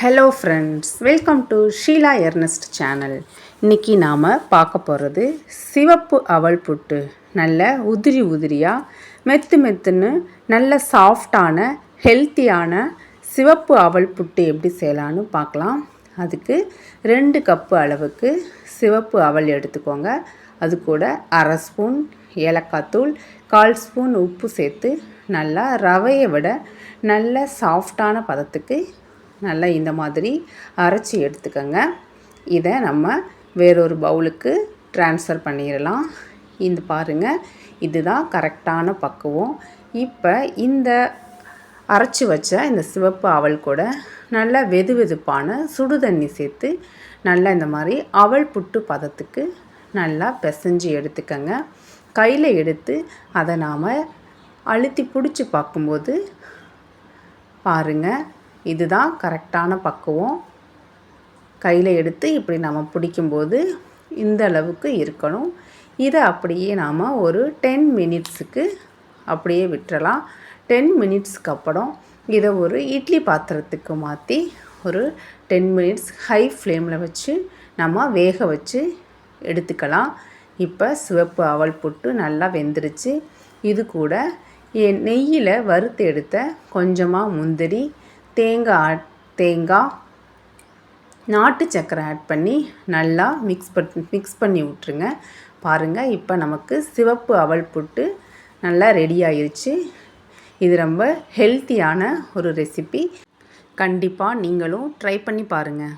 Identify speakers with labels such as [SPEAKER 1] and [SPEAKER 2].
[SPEAKER 1] Hello friends welcome to Sheela Ernest channel இன்றைக்கி நாம் பார்க்க போகிறது சிவப்பு அவல் புட்டு. நல்ல உதிரி உதிரியாக மெத்து மெத்துன்னு நல்ல சாஃப்டான ஹெல்த்தியான சிவப்பு அவல் புட்டு எப்படி செய்யலான்னு பார்க்கலாம். அதுக்கு ரெண்டு கப்பு அளவுக்கு சிவப்பு அவல் எடுத்துக்கோங்க. அது கூட அரை ஸ்பூன் ஏலக்காய் தூள் கால் ஸ்பூன் உப்பு சேர்த்து நல்லா ரவையை விட நல்ல சாஃப்டான பதத்துக்கு நல்லா இந்த மாதிரி அரைச்சி எடுத்துக்கோங்க. இதை நம்ம வேறொரு பவுலுக்கு ட்ரான்ஸ்ஃபர் பண்ணிடலாம் இந்த பாருங்கள் இதுதான் கரெக்டான பக்குவம். இப்போ இந்த அரைச்சி வச்ச இந்த சிவப்பு அவல் கூட நல்லா வெது வெதுப்பான சுடு தண்ணி சேர்த்து நல்லா இந்த மாதிரி அவல் புட்டு பதத்துக்கு நல்லா பிசைஞ்சு எடுத்துக்கோங்க. கையில் எடுத்து அதை நாம் அழுத்தி பிடிச்சி பார்க்கும்போது பாருங்கள் இதுதான் கரெக்டான பக்குவம். கையில் எடுத்து இப்படி நம்ம பிடிக்கும்போது இந்த அளவுக்கு இருக்கணும். இதை அப்படியே நாம் ஒரு டென் மினிட்ஸுக்கு அப்படியே விட்டுறலாம். டென் மினிட்ஸ்க்கு அப்புறம் இதை ஒரு இட்லி பாத்திரத்துக்கு மாற்றி ஒரு டென் மினிட்ஸ் ஹை ஃப்ளேமில் வச்சு நம்ம வேக வச்சு எடுத்துக்கலாம். இப்போ சிவப்பு அவல் புட்டு நல்லா வெந்துருச்சு. இது கூட என் நெய்யில் வறுத்து எடுத்த கொஞ்சமாக முந்திரி தேங்காய் தேங்காய் நாட்டு சக்கரை ஆட் பண்ணி நல்லா மிக்ஸ் பண்ணி மிக்ஸ் பண்ணி விட்ருங்க பாருங்கள் இப்போ நமக்கு சிவப்பு அவல் புட்டு நல்லா ரெடி ஆயிடுச்சு இது ரொம்ப ஹெல்த்தியான ஒரு ரெசிபி கண்டிப்பாக நீங்களும் ட்ரை பண்ணி பாருங்கள்